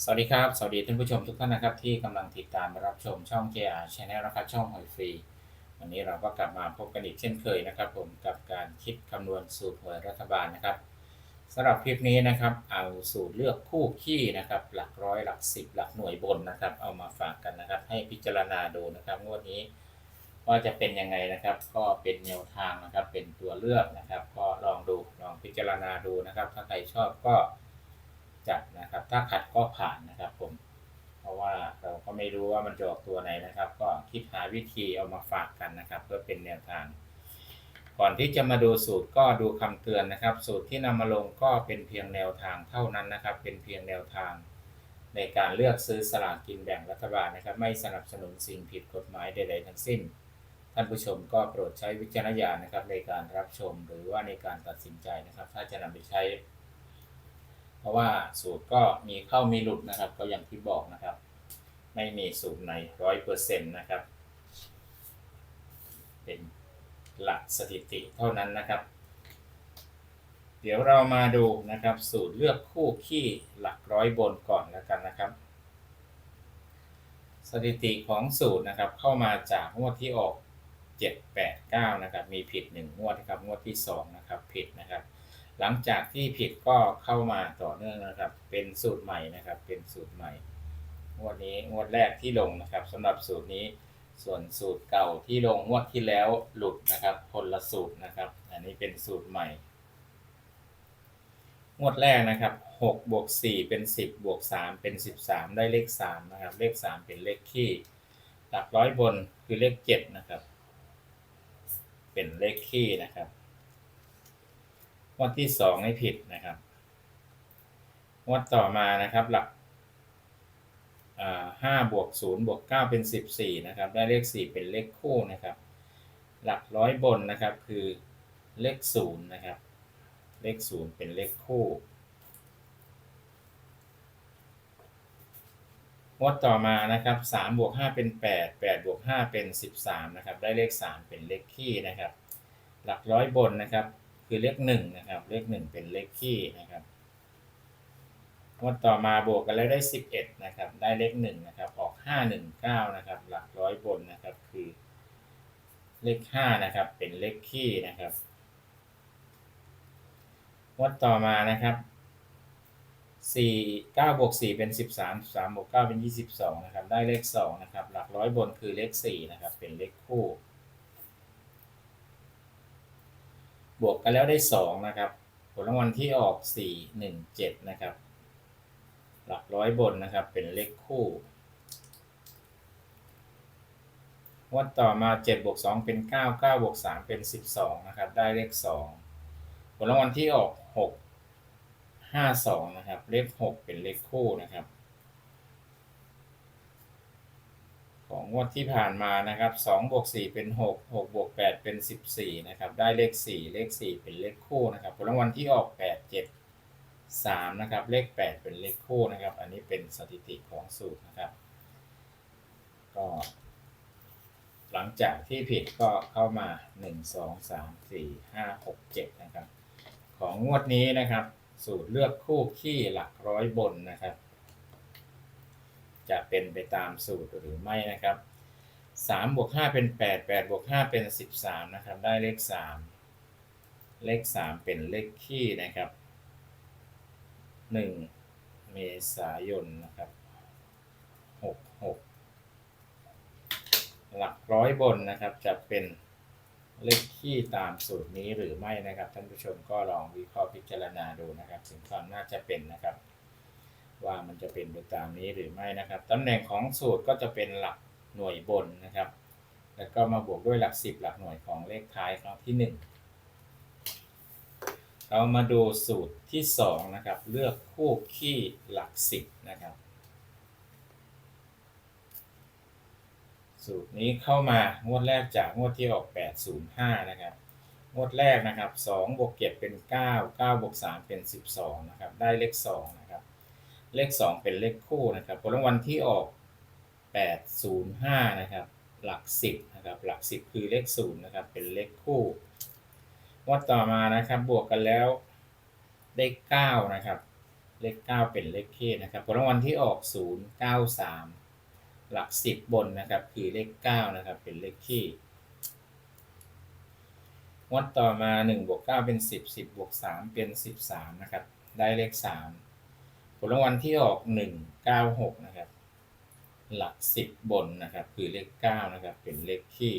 สวัสดีครับ สวัสดีท่านผู้ชมทุกท่านนะครับที่กำลังติดตามรับชมช่อง JR Channel นะครับช่องหอยฟรี วันนี้เราก็กลับมาพบกันอีกเช่นเคยนะครับ ผมกับการคิดคำนวณสูตรหวยรัฐบาลนะครับสำหรับคลิปนี้นะครับเอาสูตรเลือกคู่ขี้นะครับหลักร้อยหลักสิบหลักหน่วยบนนะครับ เอามาฝากกันนะครับ ให้พิจารณาดูนะครับงวดนี้ว่าจะเป็นยังไงนะครับ ก็เป็นแนวทางนะครับเป็นตัวเลือกนะครับ ก็ลองดูลองพิจารณาดูนะครับ ถ้าใครชอบก็ จัดนะครับ ถ้าขัดก็ผ่านนะครับผม เพราะว่าเราก็ไม่รู้ว่ามันจะออกตัวไหนนะครับ ก็คิดหาวิธีเอามาฝากกันนะครับ เพื่อเป็นแนวทาง ก่อนที่จะมาดูสูตรก็ดูคำเตือนนะครับ สูตรที่นำมาลงก็เป็นเพียงแนวทางเท่านั้นนะครับ เป็นเพียงแนวทาง ในการเลือกซื้อสลากกินแบ่งรัฐบาลนะครับ ไม่สนับสนุนสิ่งผิดกฎหมายใดๆทั้งสิ้นท่านผู้ชมก็โปรดใช้วิจารณญาณนะครับในการรับชมหรือว่าในการตัดสินใจนะครับ ถ้าจะนำไปใช้ เพราะว่าสูตรก็มีเข้ามีหลุดนะครับ ก็อย่างที่บอกนะครับ ไม่มีสูตรในร้อยเปอร์เซ็นต์นะครับ เป็นหลักสถิติเท่านั้นนะครับ เดี๋ยวเรามาดูนะครับ สูตรเลือกคู่ขี้หลักร้อยบนก่อนแล้วกันนะครับ สถิติของสูตรนะครับ เข้ามาจากงวดที่ออก 7 8 9 นะครับ มีผิด 1 งวดนะครับ งวดที่ 2 นะครับ ผิดนะครับ หลังจากที่ผิดก็เข้ามาต่อเนื่องนะครับ เป็นสูตรใหม่นะครับ เป็นสูตรใหม่ งวดนี้งวดแรกที่ลงนะครับสำหรับสูตรนี้ ส่วนสูตรเก่าที่ลงงวดที่แล้วหลุดนะครับคนละสูตรนะครับ อันนี้เป็นสูตรใหม่ งวดแรกนะครับ6บวก4เป็น 10บวก3เป็น 13 ได้เลข3นะครับ เลข 3 เป็นเลขคี่หลักร้อยบนคือเลข7นะครับ เป็นเลขคี่นะครับ วดที่สองให้ผิดนะครับงวดต่อมานะครับหลักห้าบวกศูนย์บวกเก้าเป็นสิบสี่นะครับ ได้เลขสี่เป็นเลขคู่นะครับ หลักร้อยบนนะครับคือเลขศูนย์นะครับ เลขศูนย์เป็นเลขคู่งวดต่อมานะครับสามบวกห้าเป็นแปดแปดบวกห้าเป็นสิบสามนะครับ ได้เลขสามเป็นเลขคี่นะครับ หลักร้อยบนนะครับ คือเลขหนึ่งนะครับ เลขหนึ่งเป็นเลขคี่นะครับงวดต่อมาบวกกันแล้วได้สิบเอ็ดนะครับ ได้เลขหนึ่งนะครับ ออกห้าหนึ่งเก้านะครับ หลักร้อยบนนะครับ คือ เลขห้านะครับ เป็นเลขคี่นะครับงวดต่อมานะครับสี่เก้าบวกสี่เป็นสิบสามสามบวกเก้าเป็นยี่สิบสองนะครับ ได้เลขสองนะครับ หลักร้อยบนคือเลขสี่นะครับ เป็นเลขคู่ บวกกันแล้วได้สองนะครับ ผลรางวัลที่ออกสี่หนึ่งเจ็ดนะครับ หลักร้อยบนนะครับ เป็นเลขคู่วัดต่อมาเจ็ดบวกสองเป็นเก้าเก้าบวกสามเป็นสิบสองนะครับ ได้เลขสองผลรางวัลที่ออกหกห้าสองนะครับ เลขหกเป็นเลขคู่นะครับ ของงวดที่ผ่านมานะครับสองบวกสี่เป็นหกหกบวกแปดเป็นสิบสี่นะครับ ได้เลขสี่เลขสี่เป็นเลขคู่นะครับผลรางวัลที่ออกแปดเจ็ดสามนะครับ เลขแปดเป็นเลขคู่นะครับ อันนี้เป็นสถิติของสูตรนะครับ ก็ หลังจากที่ผิดก็เข้ามาหนึ่งสองสามสี่ห้าหกเจ็ดนะครับ ของงวดนี้นะครับ สูตรเลือกคู่ขี้หลักร้อยบนนะครับ จะเป็นไปตามสูตรหรือไม่นะครับสามบวกห้าเป็นแปดแปดบวกห้าเป็นสิบสามนะครับ ได้เลขสามเลขสามเป็นเลขคี่นะครับหนึ่งเมษายนนะครับหกหกหลักร้อยบนนะครับจะเป็นเลขคี่ตามสูตรนี้หรือไม่นะครับ ท่านผู้ชมก็ลองวิเคราะห์พิจารณาดูนะครับ ถึงความน่าจะเป็นนะครับ ว่ามันจะเป็นไปตามนี้หรือไม่นะครับตำแหน่งของสูตรก็จะเป็นหลักหน่วยบนนะครับ แล้วก็มาบวกด้วยหลักสิบหลักหน่วยของเลขท้ายครั้งที่หนึ่งเรามาดูสูตรที่สองนะครับ เลือกคู่ขี้หลักสิบนะครับ สูตรนี้เข้ามางวดแรกจากงวดที่ออก 805 นะครับงวดแรกนะครับ2บวก7เป็น 9 9บวก3เป็น 12 นะครับ ได้เลข 2 เลข 2 เป็นเลขคู่นะครับผลรางวัลที่ออก 805 นะครับ หลัก 10 นะครับ หลัก 10 คือเลข 0 นะครับ เป็นเลขคู่งวดต่อมานะครับ บวกกันแล้วได้9นะครับ เลขเก้าเป็นเลขคี่นะครับผลรางวัลที่ออกศูนย์เก้าสามหลักสิบบนนะครับ คือเลขเก้านะครับ เป็นเลขคี่งวดต่อมาหนึ่งบวกเก้าเป็นสิบสิบบวกสามเป็นสิบสามนะครับ ได้เลขสาม ลรางวัลที่ออกหนึ่งเก้าหกนะครับ หลักสิบบนนะครับ คือเลขเก้านะครับ เป็นเลขคี่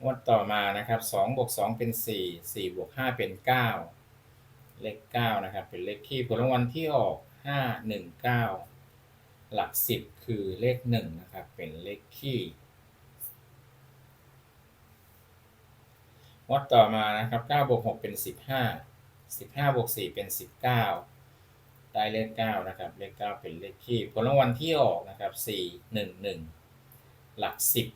งวดต่อมานะครับสองบวกสองเป็นสี่สี่บวกห้าเป็นเก้าเลขเก้านะครับ เป็นเลขคี่ผลรางวัลที่ออกห้าหนึ่งเก้าหลักสิบคือเลขหนึ่งนะครับ เป็นเลขคี่วัดต่อมานะครับเก้าบวกหกเป็นสิบห้าสิบห้าบวกสี่เป็นสิบเก้า ได้เลขเก้านะครับ เลขเก้าเป็นเลขคี่ผลรางวัลที่ออกนะครับสี่หนึ่งหนึ่งหลักสิบ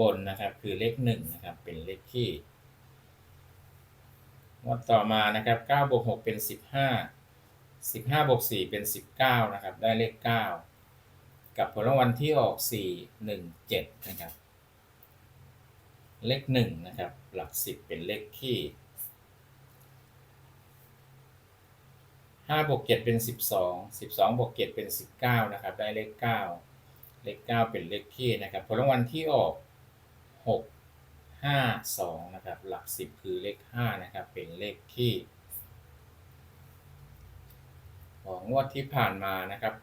บนนะครับ คือเลขหนึ่งนะครับ เป็นเลขคี่งวดต่อมานะครับ9บวก6เป็น15 15บวก4เป็น19นะครับ ได้เลข9กับผลรางวัลที่ออก4 1 7นะครับ เลข1นะครับ หลัก10เป็นเลขคี่ 5บวก7เป็น12 12บสองบวก7เป็น19นะครับ ได้เลข9เลข9เป็นเลขคี่นะครับผลรางวัลที่ออก6ห้าสองนะครับ หลักสิบคือเลขห้านะครับ เป็นเลขที่ของงวดที่ผ่านมานะครับ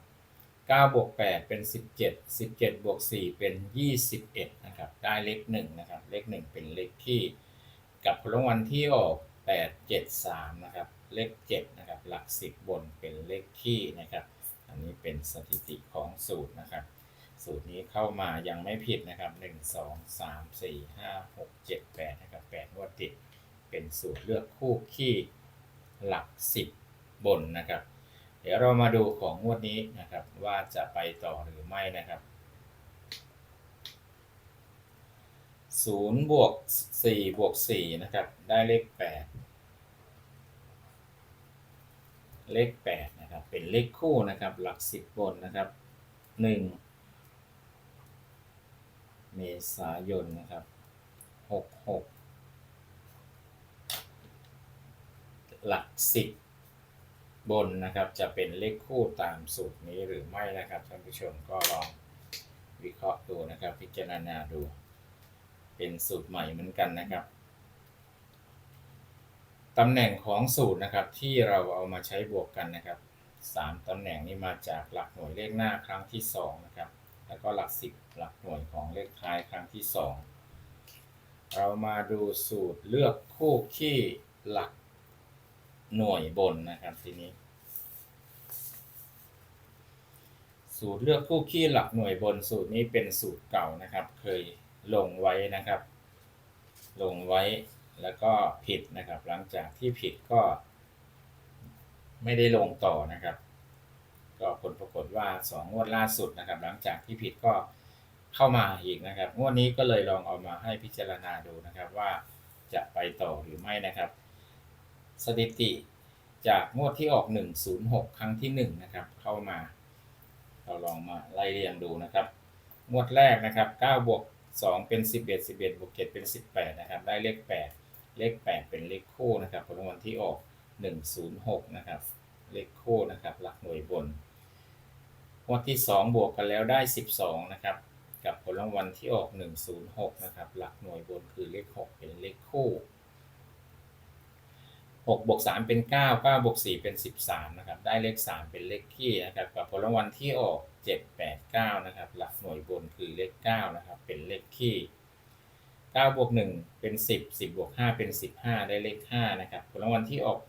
เก้าบวกแปดเป็นสิบเจ็ดสิบเจ็ดบวกสี่เป็นยี่สิบเอ็ดนะครับ ได้เลขหนึ่งนะครับ เลขหนึ่งเป็นเลขที่ กับผลรางวัลที่ออกแปดเจ็ดสามนะครับ เลข7นะครับหลัก 10 บนเป็นเลขขี้นะครับ อันนี้เป็นสถิติของสูตรนะครับ สูตรนี้เข้ามายังไม่ผิดนะครับ 1 2 3 4 5 6 7 8นะครับ8งวดติด เป็นสูตรเลือกคู่ขี้หลัก 10 บนนะครับ เดี๋ยวเรามาดูของงวดนี้นะครับว่าจะไปต่อหรือไม่นะครับ0บวก4บวก4นะครับ ได้เลข 8 เลขแปดนะครับ เป็นเลขคู่นะครับ หลักสิบบนนะครับหนึ่งเมษายนนะครับหกหกหลักสิบบนนะครับ จะเป็นเลขคู่ตามสูตรนี้หรือไม่นะครับท่านผู้ชมก็ลองวิเคราะห์ดูนะครับ พิจารณาดู เป็นสูตรใหม่เหมือนกันนะครับ ตำแหน่งของสูตรนะครับที่เราเอามาใช้บวกกันนะครับสามตำแหน่งนี้มาจากหลักหน่วยเลขหน้าครั้งที่สองนะครับแล้วก็หลักสิบหลักหน่วยของเลขท้ายครั้งที่สองเรามาดูสูตรเลือกคู่ขี้หลักหน่วยบนนะครับทีนี้ สูตรเลือกคู่ขี้หลักหน่วยบนสูตรนี้เป็นสูตรเก่านะครับ เคยลงไว้นะครับ ลงไว้ แล้วก็ผิดนะครับ หลังจากที่ผิดก็ ไม่ได้ลงต่อนะครับ ก็ผลปรากฏว่าสองงวดล่าสุดนะครับ หลังจากที่ผิดก็เข้ามาอีกนะครับ งวดนี้ก็เลยลองเอามาให้พิจารณาดูนะครับว่าจะไปต่อหรือไม่นะครับ สถิติจากงวดที่ออก 106 ครั้งที่1นะครับเข้ามาเราลองมาไล่เรียงดูนะครับ งวดแรกนะครับ9บวก2เป็น 11 11บวก7เป็น 18 นะครับ ได้เลข 8 เลข 8 เป็นเลขคู่นะครับผลรางวัลที่ออก 106 นะครับ เลขคู่นะครับหลักหน่วยบนงวดที่ 2 บวกกันแล้วได้ 12 นะครับ กับผลรางวัลที่ออก 106 นะครับ หลักหน่วยบนคือเลข 6 เป็นเลขคู่6บวก3เป็น 9 9บวก4เป็น 13 นะครับ ได้เลข 3 เป็นเลขคี่นะครับ กับผลรางวัลที่ออก 7 8 9 นะครับ หลักหน่วยบนคือเลข 9 นะครับ เป็นเลขคี่ 9บวก1เป็น 10 10บวก5เป็น 15 ได้เลข5นะครับผลรางวัลที่ออก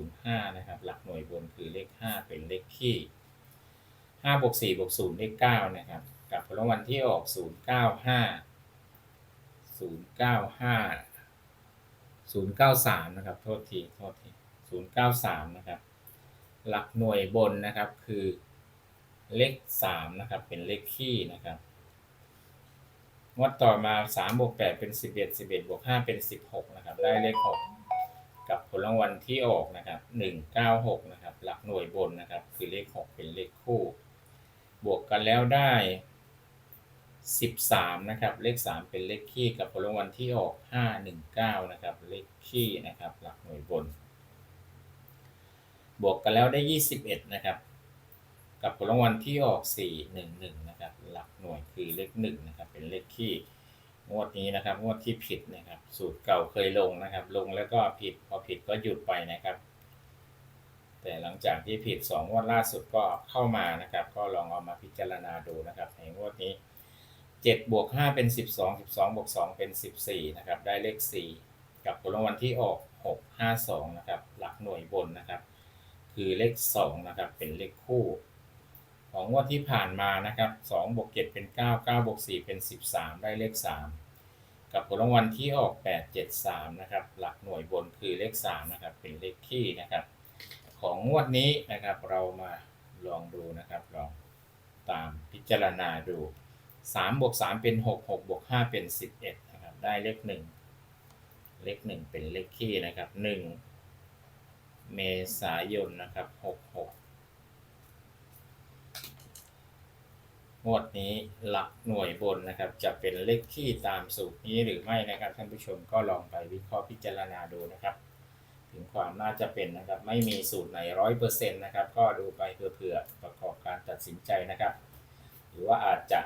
805 นะครับ หลักหน่วยบนคือเลข 5 เป็นเลขคี่5บวก4บวก0เลข9นะครับ กับผลรางวัลที่ออก 095 095 093 นะครับ โทษทีโทษที 093 นะครับ หลักหน่วยบนนะครับคือเลข 3 นะครับ เป็นเลขคี่นะครับ งวดต่อมา3บวก8เป็น11 11บวก5เป็น16นะครับ ได้เลข6กับผลรางวัลที่ออกนะครับ196นะครับ หลักหน่วยบนนะครับ คือเลข6เป็นเลขคู่ บวกกันแล้วได้13นะครับ เลข3เป็นเลขคี่กับผลรางวัลที่ออก519นะครับ เลขคี่นะครับ หลักหน่วยบน บวกกันแล้วได้21นะครับ กับผลรางวัลที่ออก 411 นะครับ หลักหน่วยคือเลข1นะครับ เป็นเลขที่งวดนี้นะครับ งวดที่ผิดนะครับ สูตรเก่าเคยลงนะครับ ลงแล้วก็ผิด พอผิดก็หยุดไปนะครับ แต่หลังจากที่ผิด 2 งวดล่าสุดก็เข้ามานะครับ ก็ลองเอามาพิจารณาดูนะครับ ในงวดนี้ 7 บวก 5 เป็น 12 12 บวก 2 เป็น 14 นะครับ ได้เลข 4 กับผลรางวัลที่ออก 652 นะครับ หลักหน่วยบนนะครับ คือเลข 2 นะครับ เป็นเลขคู่ ของงวดที่ผ่านมานะครับ2บวก7เป็น 9 9บวก4เป็น 13 ได้เลข 3 กับผลรางวัลที่ออก 873 นะครับ หลักหน่วยบนคือเลข 3 นะครับ เป็นเลขคี่นะครับ ของงวดนี้นะครับเรามาลองดูนะครับลองตามพิจารณาดู3บวก3เป็น 6 6บวก5เป็น 11 นะครับ ได้เลข 1 เลข 1 เป็นเลขคี่นะครับ 1 เมษายนนะครับ 66 งวดนี้หลักหน่วยบนนะครับ จะเป็นเลขที่ตามสูตรนี้หรือไม่นะครับท่านผู้ชมก็ลองไปวิเคราะห์พิจารณาดูนะครับ ถึงความน่าจะเป็นนะครับ ไม่มีสูตรไหนร้อยเปอร์เซ็นต์นะครับ ก็ดูไปเผื่อประกอบการตัดสินใจนะครับ หรือว่าอาจจะ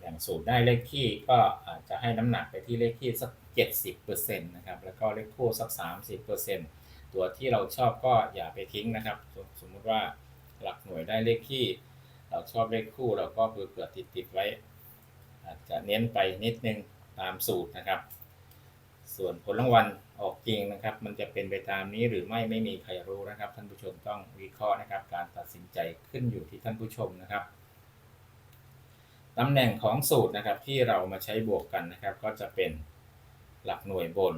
อย่างสูตรได้เลขที่ก็อาจจะให้น้ำหนักไปที่เลขที่สักเจ็ดสิบเปอร์เซ็นต์นะครับแล้วก็เลขคู่สักสามสิบเปอร์เซ็นต์ตัวที่เราชอบก็อย่าไปทิ้งนะครับ สมมุติว่าหลักหน่วยได้เลขที่ เราชอบเลขคู่เราก็เผื่อๆติดติดไว้ อาจจะเน้นไปนิดนึงตามสูตรนะครับ ส่วนผลรางวัลออกจริงนะครับ มันจะเป็นไปตามนี้หรือไม่ไม่มีใครรู้นะครับ ท่านผู้ชมต้องวิเคราะห์นะครับ การตัดสินใจขึ้นอยู่ที่ท่านผู้ชมนะครับตำแหน่งของสูตรนะครับที่เรามาใช้บวกกันนะครับ ก็จะเป็นหลักหน่วยบน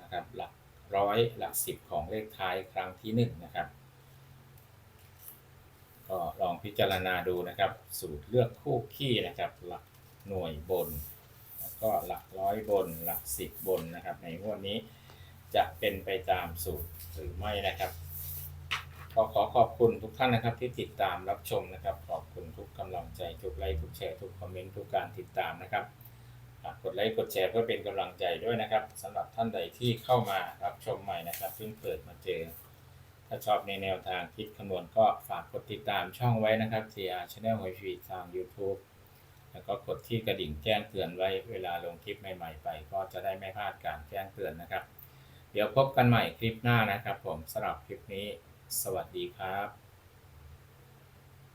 นะครับ หลักร้อยหลักสิบของเลขท้ายครั้งที่หนึ่งนะครับ พิจารณาดูนะครับ สูตรเลือกคู่ขี้นะครับ หลักหน่วยบน แล้วก็หลักร้อยบน หลักสิบบนนะครับ ในงวดนี้จะเป็นไปตามสูตรหรือไม่นะครับก็ขอขอบคุณทุกท่านนะครับที่ติดตามรับชมนะครับ ขอบคุณทุกกำลังใจทุกไลค์ทุกแชร์ทุกคอมเมนต์ทุกการติดตามนะครับฝากกดไลค์กดแชร์เพื่อเป็นกำลังใจด้วยนะครับสำหรับท่านใดที่เข้ามารับชมใหม่นะครับเพิ่งเปิดมาเจอ ถ้าชอบในแนวทางคิดคำนวณก็ฝากกดติดตามช่องไว้นะครับ TR Channel หวยฟีทาง YouTube แล้วก็กดที่กระดิ่งแจ้งเตือนไว้เวลาลงคลิปใหม่ๆไป ก็จะได้ไม่พลาดการแจ้งเตือนนะครับ เดี๋ยวพบกันใหม่คลิปหน้านะครับ ผมสำหรับคลิปนี้ สวัสดีครับ